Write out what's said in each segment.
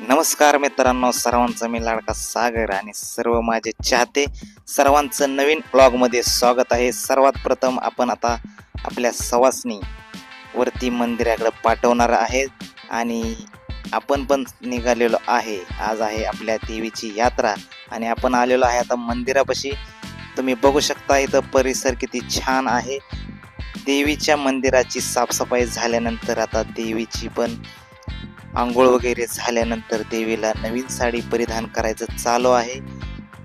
नमस्कार मित्रांनो सर्वांचं मी लाडका सागर आणि सर्व माझे चाहते सर्वांचं नवीन ब्लॉगमध्ये स्वागत आहे. सर्वात प्रथम आपण आता आपल्या सवासनी वरती मंदिराकडे पाठवणार आहे आणि आपण पण निघालेलो आहे. आज आहे आपल्या देवीची यात्रा आणि आपण आलेलो आहे आता मंदिरापाशी. तुम्ही बघू शकता इथं परिसर किती छान आहे. देवीच्या मंदिराची साफसफाई झाल्यानंतर आता देवीची पण आंघोळ वगैरे झाल्यानंतर देवीला नवीन साडी परिधान करायचं चालू आहे.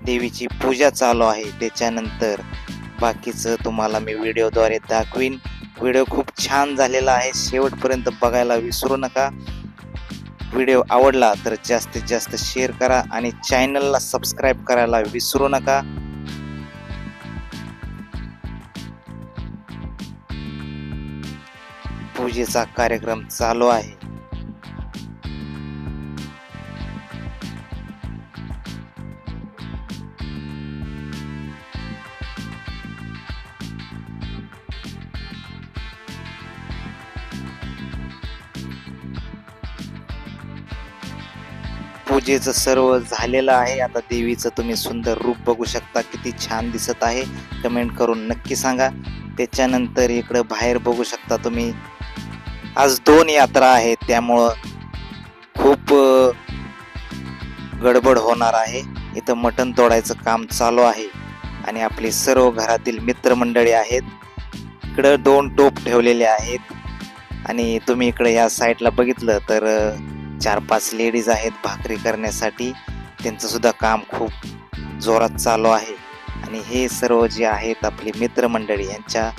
देवीची पूजा चालू आहे. त्याच्यानंतर बाकीचं तुम्हाला मी व्हिडिओद्वारे दाखवीन. व्हिडिओ खूप छान झालेला आहे. शेवटपर्यंत बघायला विसरू नका. व्हिडिओ आवडला तर जास्तीत जास्त शेअर करा आणि चॅनलला सबस्क्राईब करायला विसरू नका. पूजेचा कार्यक्रम चालू आहे. पूजेचं सर्व झालेलं आहे. आता देवीचं तुम्ही सुंदर रूप बघू शकता. किती छान दिसत आहे. कमेंट करून नक्की सांगा. त्याच्यानंतर इकडं बाहेर बघू शकता तुम्ही. आज दोन यात्रा आहेत. त्यामुळं खूप गडबड होणार आहे. इथं मटण तोडायचं काम चालू आहे. आणि आपली सर्व घरातील मित्रमंडळी आहेत. इकडं दोन टोप ठेवलेले आहेत. आणि तुम्ही इकडे या साईडला बघितलं तर चार पाच लेडीज आहेत भाकरी करण्यासाठी. त्यांचंसुद्धा काम खूप जोरात चालू आहे. आणि हे सर्व जे आहेत आपली मित्रमंडळी यांच्या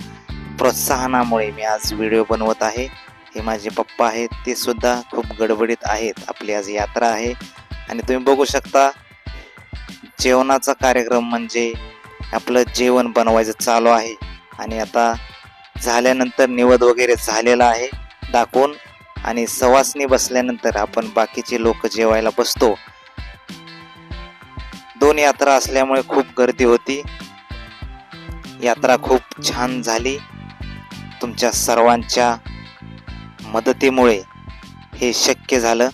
प्रोत्साहनामुळे मी आज व्हिडिओ बनवत आहे. हे माझे पप्पा आहेत ते सुद्धा खूप गडबडीत आहेत. आपली आज यात्रा आहे. आणि तुम्ही बघू शकता जेवणाचा कार्यक्रम म्हणजे आपलं जेवण बनवायचं चालू आहे. आणि आता झाल्यानंतर निवद वगैरे झालेला आहे. दाखवून आणि सवासनी बसल्यानंतर आपण बाकीचे लोक जेवायला बसतो. दोन यात्रा असल्यामुळे खूप गर्दी होती. यात्रा खूप छान झाली. तुमच्या सर्वांच्या मदतीमुळे हे शक्य झालं.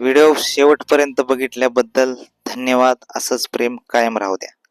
व्हिडिओ शेवटपर्यंत बघितल्याबद्दल धन्यवाद. असंच प्रेम कायम राहू द्या.